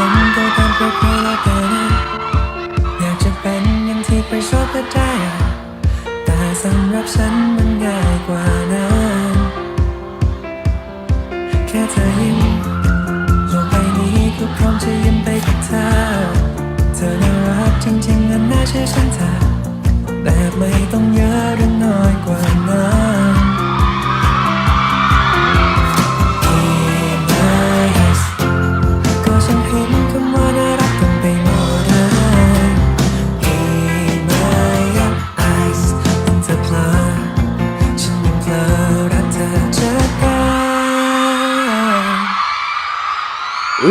ฉันก็ทำเพื่อใครแล้อยากจะเป็นอย่างที่ใครชอบก็ได้ แต่สำหรับฉันมันง่ายกว่านั้นแค่เธอยิ้ใบนี้ก็พร้อมจะยิ้มไปกับเธอ เธอน่ารักจริงๆนั้นนเชื่อฉันเธอแบบไม่ต้องเยอะ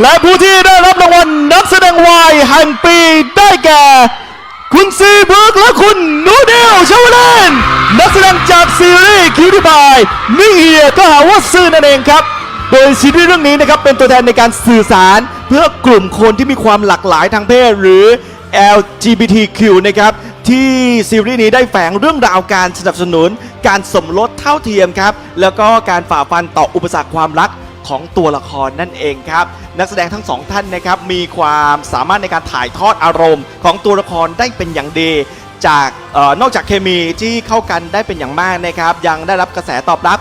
และผู้ที่ได้รับรางวัลนักแสดงวายแห่งปีได้แก่ คุณซีเบิรุกและคุณนูเดลชาวเลนนักแสดงจากซีรีส์คิวที่บายมิเอียก็หาว่าซื่อนั่นเองครับ โดยซีรีส์เรื่องนี้นะครับเป็นตัวแทนในการสื่อสารเพื่อกลุ่มคนที่มีความหลากหลายทางเพศหรือ LGBTQ นะครับที่ซีรีส์นี้ได้แฝงเรื่องราวการสนับสนุน การสมรสเท่าเทียมครับแล้วก็การฝ่าฟันต่ออุปสรรคความรัก ของตัวละครนั่นเองครับ นักแสดงทั้งสองท่านนะครับมีความสามารถในการถ่ายทอดอารมณ์ ของตัวละครได้เป็นอย่างดีจากออนอกจากเคมีที่เข้ากันได้เป็นอย่างมากนะครับ ยังได้รับกระแสตอบรับ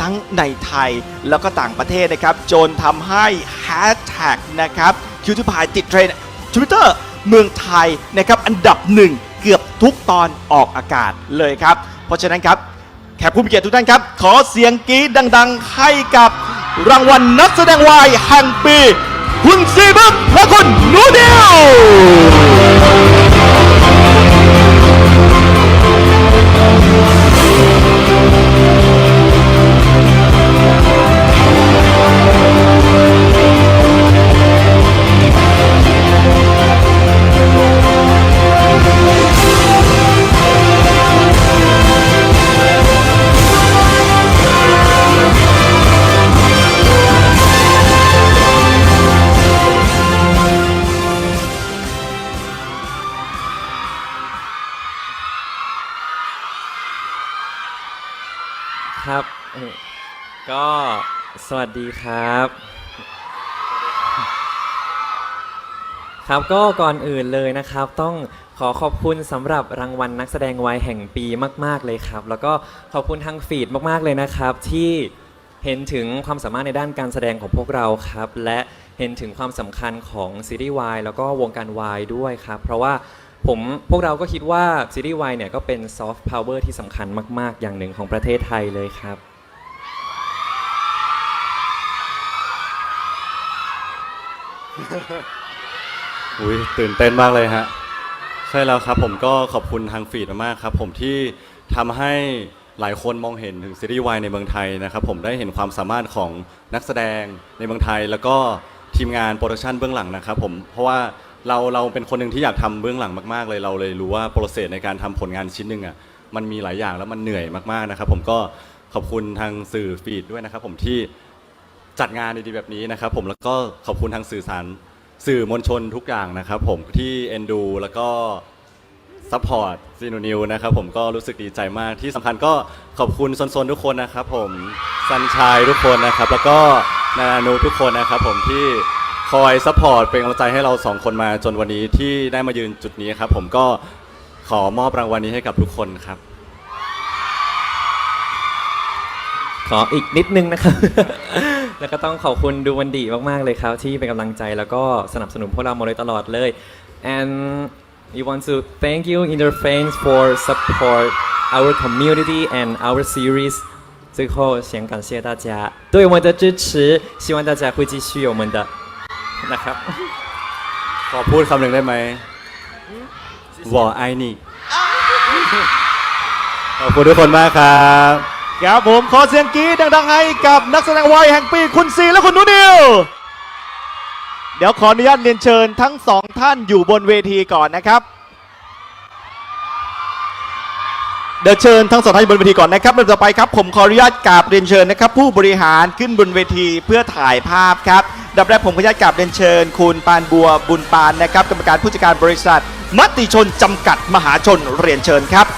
ทั้งในไทยแล้วก็ต่างประเทศนะครับ จนทำให้แฮชแท็กนะครับคิวทูพายติดเทรนด์ทวิตเตอร์เมืองไทยนะครับอันดับหนึ่งเกือบทุกตอนออกอากาศเลยครับ เพราะฉะนั้นครับ แขกผู้มีเกียรติทุกท่านครับ ขอเสียงกรี๊ดดัง ๆ ให้กับ รางวัลนักแสดงวายแห่งปี คุณซีบึกและคุณนูเดียว ก็สวัสดีครับ ครับก็ก่อนอื่นเลยนะครับ ต้องขอขอบคุณสำหรับรางวัลนักแสดงวัยแห่งปีมาก ๆ เลยครับ แล้วก็ขอบคุณทางฟีดมาก ๆ เลยนะครับ ที่เห็นถึงความสามารถในด้านการแสดงของพวกเราครับ และเห็นถึงความสำคัญของซีรีส์วายแล้วก็วงการวายด้วยครับ เพราะว่าผมพวกเราก็คิดว่าซีรีส์วายเนี่ยก็เป็นซอฟต์พาวเวอร์ที่สำคัญมาก ๆ อย่างหนึ่งของประเทศไทยเลยครับ อุ้ยตื่นเต้นมากเลยฮะ ใช่แล้วครับผมก็ขอบคุณทางฟีดมากครับ ผมที่ทำให้หลายคนมองเห็นถึงซีรีส์วายในเมืองไทยนะครับผมได้เห็นความสามารถของนักแสดงในเมืองไทย แล้วก็ทีมงานโปรดักชันเบื้องหลังนะครับผมเพราะว่าเราเราเป็นคนหนึ่งที่อยากทำเบื้องหลังมากๆเลยเราเลยรู้ว่าโปรเซสในการทำผลงานชิ้นหนึ่งอะมันมีหลายอย่างแล้วมันเหนื่อยมากๆนะครับผมก็ขอบคุณทางสื่อฟีดด้วยนะครับผมที่ จัดงานดีๆแบบนี้นะครับผมแล้วก็ขอบคุณทางสื่อสารสื่อมวลชนทุกอย่างนะครับผมที่เอ็นดูแล้วก็ซัพพอร์ตซีนูนิวนะครับผมก็รู้สึกดีใจมากที่สำคัญก็ขอบคุณซนๆทุกคนนะครับผมซันชายทุกคนนะครับ แล้วก็นานานูทุกคนนะครับผมที่คอยซัพพอร์ตเป็นกำลังใจให้เราสองคนมาจนวันนี้ที่ได้มายืนจุดนี้ครับผมก็ขอมอบรางวัลนี้ให้กับทุกคนครับ ขออีกนิดนึงนะครับ แล้วก็ต้องขอบคุณดูวันดีมาก ๆ เลยครับ ที่เป็นกำลังใจแล้วก็สนับสนุนพวกเรามาโดยตลอดเลย and we want to thank you in your fans for support our community and our series 最后先感谢大家对我们的支持希望大家会继续我们的นะครับ ขอพูดคำหนึ่งได้ไหมวอไอนี่ ขอบคุณทุกคนมากครับ ครับผมขอเสียงกรี๊ดดังๆให้กับนักแสดงวายแห่งปีคุณซีและคุณนูเดียวเดี๋ยวขออนุญาตเรียนเชิญทั้งสองท่านอยู่บนเวทีก่อนนะครับ เดี๋ยวเชิญทั้งสองท่านอยู่บนเวทีก่อนนะครับเริ่มต่อไปครับผมขออนุญาตกราบเรียนเชิญนะครับ ผู้บริหารขึ้นบนเวทีเพื่อถ่ายภาพครับดับแรกผมขออนุญาตกราบเรียนเชิญ คุณปานบัวบุญปานนะครับกรรมการผู้จัดการบริษัท มติชนจำกัดมหาชนเรียนเชิญครับ